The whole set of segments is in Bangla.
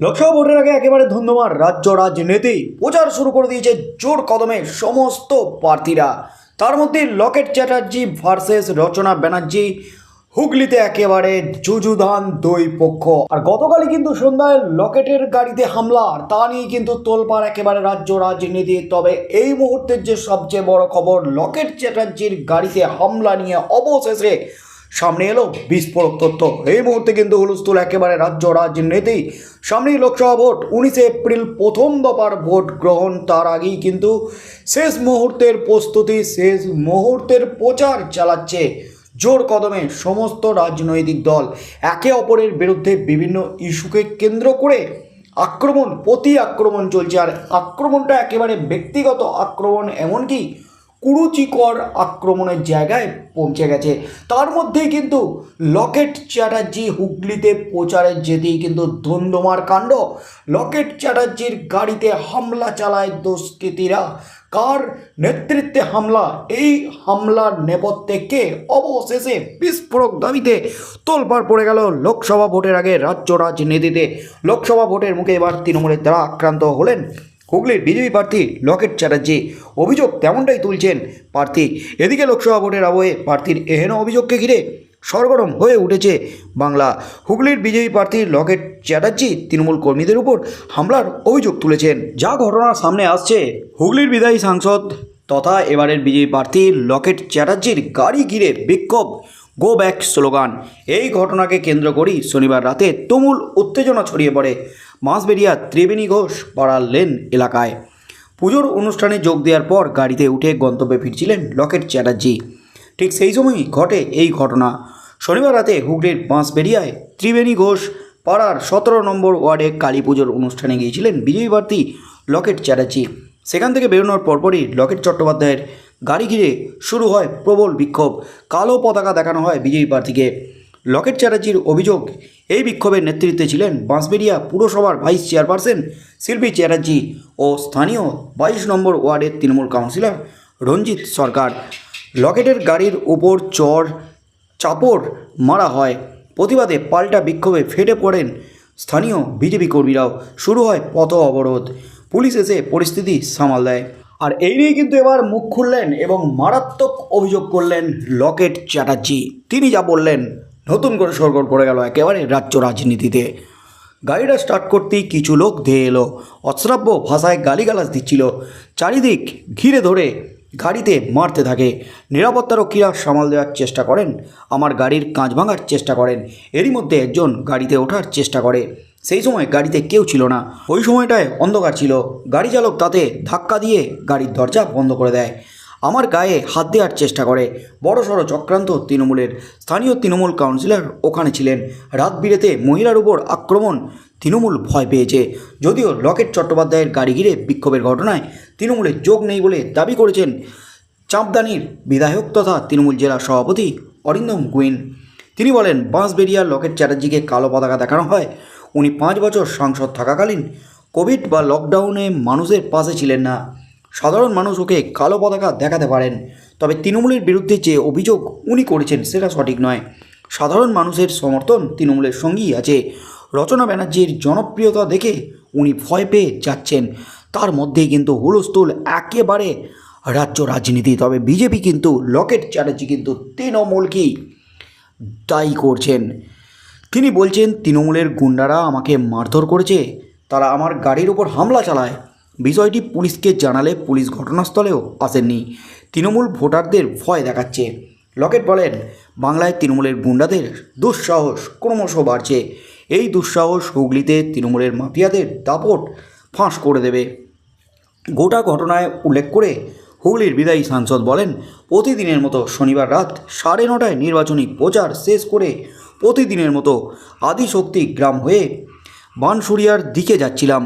লোকসভা ভোটের আগে একেবারে ধন্যবাদ রাজ্য রাজনীতি। প্রচার শুরু করে দিয়েছে জোর কদমে সমস্ত প্রার্থীরা। তার মধ্যে লকেট চ্যাটার্জি ভার্সেস রচনা ব্যানার্জি, হুগলিতে একেবারে যুযুধান দুই পক্ষ। আর গতকালই কিন্তু সন্ধ্যায় লকেটের গাড়িতে হামলা, আর তা নিয়ে কিন্তু তোলপাড় একেবারে রাজ্য রাজনীতি। তবে এই মুহূর্তের যে সবচেয়ে বড় খবর, লকেট চ্যাটার্জির গাড়িতে হামলা নিয়ে অবশেষে সামনে এলো বিস্ফোরক তথ্য। এই মুহূর্তে কিন্তু হুলস্থুল একেবারে রাজ্য রাজনীতি। সামনেই লোকসভা ভোট, উনিশে এপ্রিল প্রথম দফার ভোট গ্রহণ, তার আগেই কিন্তু শেষ মুহূর্তের প্রস্তুতি, শেষ মুহূর্তের প্রচার চালাচ্ছে জোর কদমে সমস্ত রাজনৈতিক দল। একে অপরের বিরুদ্ধে বিভিন্ন ইস্যুকে কেন্দ্র করে আক্রমণ, প্রতি আক্রমণ চলছে। আর আক্রমণটা একেবারে ব্যক্তিগত আক্রমণ, এমনকি কুরুচিকর আক্রমণের জায়গায় পৌঁছে গেছে। তার মধ্যেই কিন্তু লকেট চ্যাটার্জি হুগলিতে প্রচারে যেতেই কিন্তু ধন্দমার কাণ্ড। লকেট চ্যাটার্জির গাড়িতে হামলা চালায় দুষ্কৃতীরা। কার নেতৃত্বে হামলা? এই হামলার নেপথ্যে কে? অবশেষে বিস্ফোরক দাবিতে তোলপাড় পড়ে গেল লোকসভা ভোটের আগে রাজ্য রাজনীতিতে। লোকসভা ভোটের মুখে এবার তৃণমূলের দ্বারা আক্রান্ত হলেন হুগলির বিজেপি প্রার্থী লকেট চ্যাটার্জি। অভিযোগ তেমনটাই তুলছেন প্রার্থী। এদিকে লোকসভা ভোটের আবহে প্রার্থীর এহেন অভিযোগকে ঘিরে সরগরম হয়ে উঠেছে বাংলা। হুগলির বিজেপি প্রার্থী লকেট চ্যাটার্জি তৃণমূল কর্মীদের উপর হামলার অভিযোগ তুলেছেন। যা ঘটনা সামনে আসছে। হুগলির বিদায়ী সাংসদ তথা এবারের বিজেপি প্রার্থী লকেট চ্যাটার্জির গাড়ি ঘিরে বিক্ষোভ। গো ব্যাক স্লোগান এই ঘটনাকে কেন্দ্র করেই শনিবার রাতে তুমুল উত্তেজনা ছড়িয়ে পড়ে। মাসবেরিয়া ত্রিবেণী ঘোষ পাড়ার লেন এলাকায়। পুজোর অনুষ্ঠানে যোগ দেওয়ার পর গাড়িতে উঠে গন্তব্যে ফিরছিলেন লকেট চ্যাটার্জি। ঠিক সেই সময়ই ঘটে এই ঘটনা। শনিবার রাতে হুগলির বাঁশবেরিয়ায় ত্রিবেণী ঘোষ পাড়ার সতেরো নম্বর ওয়ার্ডে কালী পুজোর অনুষ্ঠানে গিয়েছিলেন বিজেপি প্রার্থী লকেট চ্যাটার্জি। সেখান থেকে বেরোনোর পরপরই লকেট চট্টোপাধ্যায়ের গাড়ি ঘিরে শুরু হয় প্রবল বিক্ষোভ। কালো পতাকা দেখানো হয় বিজেপি প্রার্থীকে। লকেট চ্যাটার্জির অভিযোগ, এই বিক্ষোভের নেতৃত্বে ছিলেন বাঁশবেরিয়া পুরসভার ভাইস চেয়ারপারসন শিল্পী চ্যাটার্জি ও স্থানীয় বাইশ নম্বর ওয়ার্ডের তৃণমূল কাউন্সিলর রঞ্জিত সরকার। লকেটের গাড়ির উপর চর, চাপড় মারা হয়। প্রতিবাদে পাল্টা বিক্ষোভে ফেটে পড়েন স্থানীয় বিজেপি কর্মীরাও। শুরু হয় পথ অবরোধ। পুলিশ এসে পরিস্থিতি সামাল দেয়। আর এই নিয়ে কিন্তু এবার মুখ খুললেন এবং মারাত্মক অভিযোগ করলেন লকেট চ্যাটার্জি। তিনি যা বললেন, নতুন করে সরগর পড়ে গেল একেবারে রাজ্য রাজনীতিতে। গাড়িটা স্টার্ট করতেই কিছু লোক ধেয়ে এলো, অশ্রাব্য ভাষায় গালিগালাজ দিচ্ছিল। চারিদিক ঘিরে ধরে গাড়িতে মারতে থাকে। নিরাপত্তারক্ষীরা সামাল দেওয়ার চেষ্টা করেন, আমার গাড়ির কাঁচ ভাঙার চেষ্টা করেন। এরই মধ্যে একজন গাড়িতে ওঠার চেষ্টা করে। সেই সময় গাড়িতে কেউ ছিল না। ওই সময়টায় অন্ধকার ছিল। গাড়ি চালক তাতে ধাক্কা দিয়ে গাড়ির দরজা বন্ধ করে দেয়। আমার গায়ে হাত দেওয়ার চেষ্টা করে। বড় সড়ো চক্রান্ত তৃণমূলের। স্থানীয় তৃণমূল কাউন্সিলর ওখানে ছিলেন। রাত বিরেতে মহিলার উপর আক্রমণ তৃণমূল ভয় পেয়েছে। যদিও লকেট চট্টোপাধ্যায়ের গাড়ি ঘিরে বিক্ষোভের ঘটনায় তৃণমূলের যোগ নেই বলে দাবি করেছেন চাঁপদানির বিধায়ক তথা তৃণমূল জেলা সভাপতি অরিন্দম গুইন। তিনি বলেন বাঁশবেরিয়ার লকেট চ্যাটার্জিকে কালো পতাকা দেখানো হয়। উনি পাঁচ বছর সাংসদ থাকাকালীন কোভিড বা লকডাউনে মানুষের পাশে ছিলেন না। সাধারণ মানুষ ওকে কালো পতাকা দেখাতে পারেন, তবে তৃণমূলের বিরুদ্ধে যে অভিযোগ উনি করেছেন সেটা সঠিক নয়। সাধারণ মানুষের সমর্থন তৃণমূলের সঙ্গেই আছে। রচনা ব্যানার্জির জনপ্রিয়তা দেখে উনি ভয় পেয়ে যাচ্ছেন। তার মধ্যেই কিন্তু হুলস্থুল একেবারে রাজ্য রাজনীতি, তবে বিজেপি কিন্তু লকেট চ্যাটার্জি কিন্তু তৃণমূলকেই দায়ী করছেন। তিনি বলছেন, তৃণমূলের গুন্ডারা আমাকে মারধর করেছে। তারা আমার গাড়ির ওপর হামলা চালায়। বিষয়টি পুলিশকে জানালে পুলিশ ঘটনাস্থলেও আসেননি। তৃণমূল ভোটারদের ভয় দেখাচ্ছে। লকেট বলেন, বাংলায় তৃণমূলের গুন্ডাদের দুঃসাহস ক্রমশ বাড়ছে। এই দুঃসাহস হুগলিতে তৃণমূলের মাফিয়াদের দাপট ফাঁস করে দেবে। গোটা ঘটনায় উল্লেখ করে হুগলির বিদায়ী সাংসদ বলেন, প্রতিদিনের মতো শনিবার রাত সাড়ে নটায় নির্বাচনী প্রচার শেষ করে প্রতিদিনের মতো আদিশক্তি গ্রাম হয়ে বানসুরিয়ার দিকে যাচ্ছিলাম।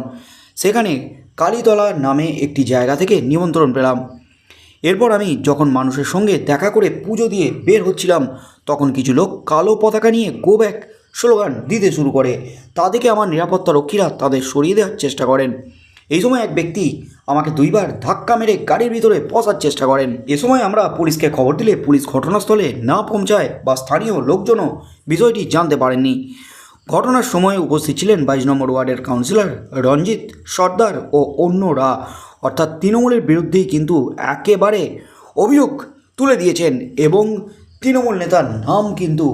সেখানে কালীতলা নামে একটি জায়গা থেকে নিমন্ত্রণ পেলাম। এরপর আমি যখন মানুষের সঙ্গে দেখা করে পুজো দিয়ে বের হচ্ছিলাম, তখন কিছু লোক কালো পতাকা নিয়ে গো ব্যাক স্লোগান দিতে শুরু করে। তা দেখে আমার নিরাপত্তা রক্ষীরা তাদের সরিয়ে দেওয়ার চেষ্টা করেন। এই সময় এক ব্যক্তি আমাকে দুইবার ধাক্কা মেরে গাড়ির ভিতরে বসার চেষ্টা করেন। এ সময় আমরা পুলিশকে খবর দিলে পুলিশ ঘটনাস্থলে না পৌঁছায় বা স্থানীয় লোকজনও বিষয়টি জানতে পারেননি। ঘটনার সময় উপস্থিত ছিলেন বাইশ নম্বর ওয়ার্ডের কাউন্সিলর রঞ্জিত সর্দার ও অন্যরা। অর্থাৎ তৃণমূলের বিরুদ্ধেই কিন্তু একেবারে অভিযোগ তুলে দিয়েছেন এবং তৃণমূল নেতার নাম কিন্তু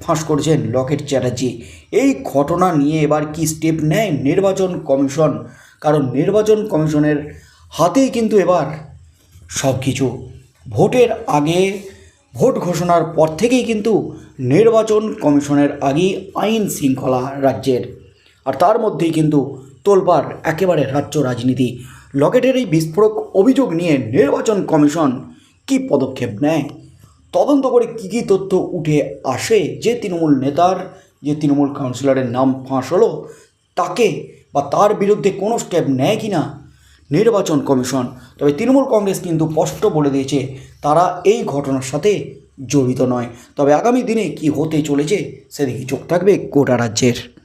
ফাঁস করেছেন লকেট চ্যাটার্জি। এই ঘটনা নিয়ে এবার কি স্টেপ নেয় নির্বাচন কমিশন? কারণ নির্বাচন কমিশনের হাতেই কিন্তু এবার সব কিছু। ভোটের আগে ভোট ঘোষণার পর থেকেই কিন্তু নির্বাচন কমিশনের আগেই আইন শৃঙ্খলা রাজ্যের। আর তার মধ্যেই কিন্তু তোলপাড়, একেবারে রাজ্য রাজনীতি। লকেটের এই বিস্ফোরক অভিযোগ নিয়ে নির্বাচন কমিশন কি পদক্ষেপ নেয়? তদন্ত করে কী কী তথ্য উঠে আসে? যে তৃণমূল নেতার, যে তৃণমূল কাউন্সিলরের নাম ফাঁস হলো, তাকে বা তার বিরুদ্ধে কোনো স্টেপ নেয় কি না? নির্বাচন কমিশন। তবে তৃণমূল কংগ্রেস কিন্তু স্পষ্ট বলে দিয়েছে, তারা এই ঘটনার সাথে জড়িত নয়। তবে আগামী দিনে কি হতে চলেছে, সেদিকে চোখ থাকবে গোটা রাজ্যের।